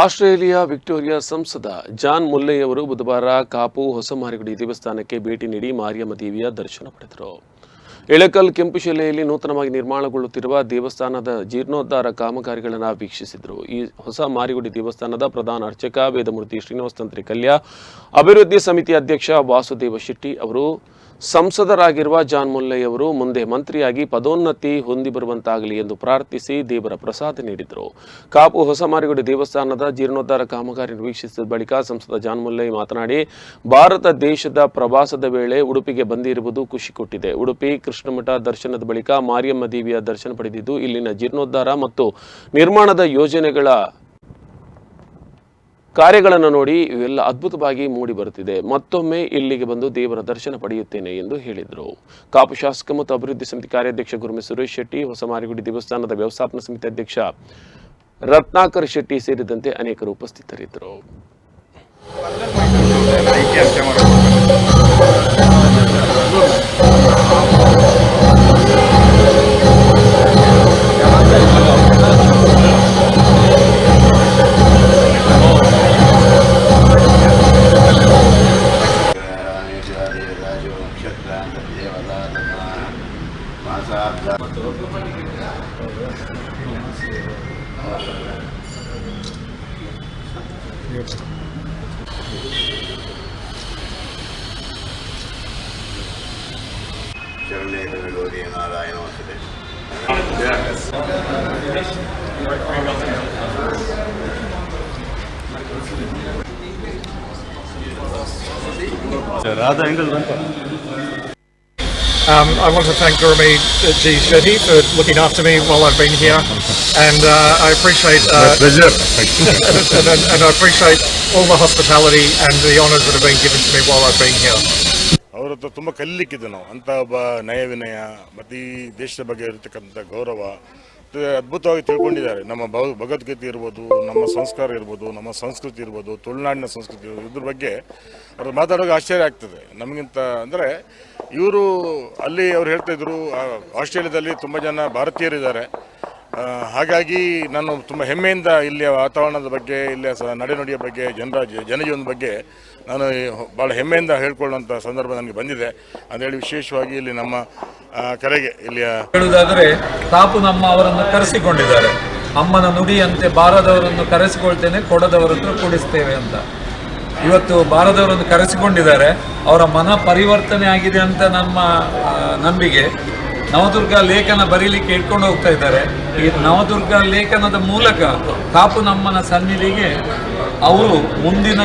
Australia Victoria ಸಂಸದ John ಮುಲ್ಲೆಯವರು ಬುಧವಾರ ಕಾಪು ಹೊಸಮಾರಿಗುಡಿ ದೇವಸ್ಥಾನಕ್ಕೆ ಭೇಟಿ ನೀಡಿ ಮಾರಿಯಮ್ಮ ದೇವಿಯ ದರ್ಶನ ಪಡೆದರು. ಇಳಕಲ್ ಕೆಂಪುಶಿಲೆಯಲ್ಲಿ ನೂತನವಾಗಿ ನಿರ್ಮಾಣಗೊಳ್ಳುತ್ತಿರುವ ದೇವಸ್ಥಾನದ ಜೀರ್ಣೋದ್ಧಾರ ಕಾಮಗಾರಿಗಳನ್ನು ವೀಕ್ಷಿಸಿದರು. ಈ ಹೊಸ ಮಾರಿಗುಡಿ ದೇವಸ್ಥಾನದ ಪ್ರಧಾನ ಅರ್ಚಕ ವೇದಮೂರ್ತಿ ಶ್ರೀನಿವಾಸ ತಂತ್ರಿ ಕಲ್ಯ, ಅಭಿವೃದ್ಧಿ ಸಮಿತಿ ಅಧ್ಯಕ್ಷ ವಾಸುದೇವ ಶೆಟ್ಟಿ ಅವರು ಸಂಸದರಾಗಿರುವ ಜಾನ್ ಮುಲ್ಲೆಯವರು ಮುಂದೆ ಮಂತ್ರಿಯಾಗಿ ಪದೋನ್ನತಿ ಹೊಂದಿ ಬರುವಂತಾಗಲಿ ಎಂದು ಪ್ರಾರ್ಥಿಸಿ ದೇವರ ಪ್ರಸಾದ ನೀಡಿದರು. ಕಾಪು ಹೊಸ ಮಾರಿಗುಡಿ ದೇವಸ್ಥಾನದ ಜೀರ್ಣೋದ್ಧಾರ ಕಾಮಗಾರಿ ವೀಕ್ಷಿಸಿದ ಬಳಿಕ ಸಂಸದ ಜಾನ್ ಮುಲ್ಲೈ ಮಾತನಾಡಿ, ಭಾರತ ದೇಶದ ಪ್ರವಾಸದ ವೇಳೆ ಉಡುಪಿಗೆ ಬಂದಿರುವುದು ಖುಷಿ ಕೊಟ್ಟಿದೆ. ಉಡುಪಿ, ಕೃಷ್ಣಮಠ ದರ್ಶನದ ಬಳಿಕ ಮಾರಿಯಮ್ಮ ದೇವಿಯ ದರ್ಶನ ಪಡೆದಿದ್ದು, ಇಲ್ಲಿನ ಜೀರ್ಣೋದ್ಧಾರ ಮತ್ತು ನಿರ್ಮಾಣದ ಯೋಜನೆಗಳ ಕಾರ್ಯಗಳನ್ನು ನೋಡಿ ಇವೆಲ್ಲ ಅದ್ಭುತವಾಗಿ ಮೂಡಿ ಬರುತ್ತಿದೆ. ಮತ್ತೊಮ್ಮೆ ಇಲ್ಲಿಗೆ ಬಂದು ದೇವರ ದರ್ಶನ ಪಡೆಯುತ್ತೇನೆ ಎಂದು ಹೇಳಿದರು. ಕಾಪು ಶಾಸಕ ಮತ್ತು ಅಭಿವೃದ್ಧಿ ಸಮಿತಿ ಕಾರ್ಯಾಧ್ಯಕ್ಷ ಗುರುಮಿ ಸುರೇಶ್ ಶೆಟ್ಟಿ ಹೊಸ ಮಾರಿಗುಡಿ ದೇವಸ್ಥಾನದ ವ್ಯವಸ್ಥಾಪನಾ ಸಮಿತಿ ಅಧ್ಯಕ್ಷ ರತ್ನಾಕರ್ ಶೆಟ್ಟಿ ಸೇರಿದಂತೆ ಅನೇಕರು ಉಪಸ್ಥಿತರಿದ್ದರು. Yok. Şöyle നാരായണ രാധ എങ്കിൽ Um, I want to thank Gurmeet G. Shetty for looking after me while I've been here, and uh, I appreciate uh, pleasure and, and, and I appreciate all the hospitality and the honours that have been given to me while I've been here. ಅವ್ರ ಹತ್ರ ತುಂಬ ಕಲಿಲಿಕ್ಕಿದೆ ನಾವು ಅಂತ ಒಬ್ಬ ನಯ ವಿನಯ ಮತ್ತು ಈ ದೇಶದ ಬಗ್ಗೆ ಇರತಕ್ಕಂಥ ಗೌರವ ಮತ್ತೆ ಅದ್ಭುತವಾಗಿ ತಿಳ್ಕೊಂಡಿದ್ದಾರೆ. ನಮ್ಮ ಭಗ- ಭಗವದ್ಗೀತೆ ಇರ್ಬೋದು ನಮ್ಮ ಸಂಸ್ಕಾರ ಇರ್ಬೋದು ನಮ್ಮ ಸಂಸ್ಕೃತಿ ಇರ್ಬೋದು ತುಳುನಾಡಿನ ಸಂಸ್ಕೃತಿ ಇರ್ಬೋದು ಇದ್ರ ಬಗ್ಗೆ ಅವ್ರು ಮಾತಾಡೋಕೆ ಆಶ್ಚರ್ಯ ಆಗ್ತದೆ. ನಮಗಿಂತ ಅಂದರೆ ಇವರು ಅಲ್ಲಿ ಅವ್ರು ಹೇಳ್ತಾ ಇದ್ರು ಆ, ಆಸ್ಟ್ರೇಲಿಯಾದಲ್ಲಿ ತುಂಬ ಜನ ಭಾರತೀಯರಿದ್ದಾರೆ. ಹಾಗಾಗಿ ನಾನು ತುಂಬ ಹೆಮ್ಮೆಯಿಂದ ಇಲ್ಲಿಯ ವಾತಾವರಣದ ಬಗ್ಗೆ, ಇಲ್ಲಿಯ ಸ ನಡೆನುಡಿಯ ಬಗ್ಗೆ, ಜನರ ಜನಜೀವನದ ಬಗ್ಗೆ ನಾನು ಭಾಳ ಹೆಮ್ಮೆಯಿಂದ ಹೇಳ್ಕೊಳ್ಳುವಂಥ ಸಂದರ್ಭ ನನಗೆ ಬಂದಿದೆ. ಅಂದೇಳಿ ವಿಶೇಷವಾಗಿ ಇಲ್ಲಿ ನಮ್ಮ ಕರೆಗೆ ಇಲ್ಲಿಯ ಹೇಳುವುದಾದರೆ, ತಾಪು ನಮ್ಮ ಅವರನ್ನು ಕರೆಸಿಕೊಂಡಿದ್ದಾರೆ. ಅಮ್ಮನ ನುಡಿಯಂತೆ ಬಾರದವರನ್ನು ಕರೆಸಿಕೊಳ್ತೇನೆ ಕೊಡದವರನ್ನು ಕೂಡಿಸ್ತೇವೆ ಅಂತ. ಇವತ್ತು ಬಾರದವರನ್ನು ಕರೆಸಿಕೊಂಡಿದ್ದಾರೆ. ಅವರ ಮನ ಪರಿವರ್ತನೆ ಆಗಿದೆ ಅಂತ ನಮ್ಮ ನಂಬಿಕೆ. ನವದುರ್ಗ ಲೇಖನ ಬರೀಲಿಕ್ಕೆ ಇಟ್ಕೊಂಡು ಹೋಗ್ತಾ ಇದ್ದಾರೆ. ಈ ನವದುರ್ಗ ಲೇಖನದ ಮೂಲಕ ಕಾಪು ನಮ್ಮನ ಸನ್ನಿಧಿಗೆ ಅವರು ಮುಂದಿನ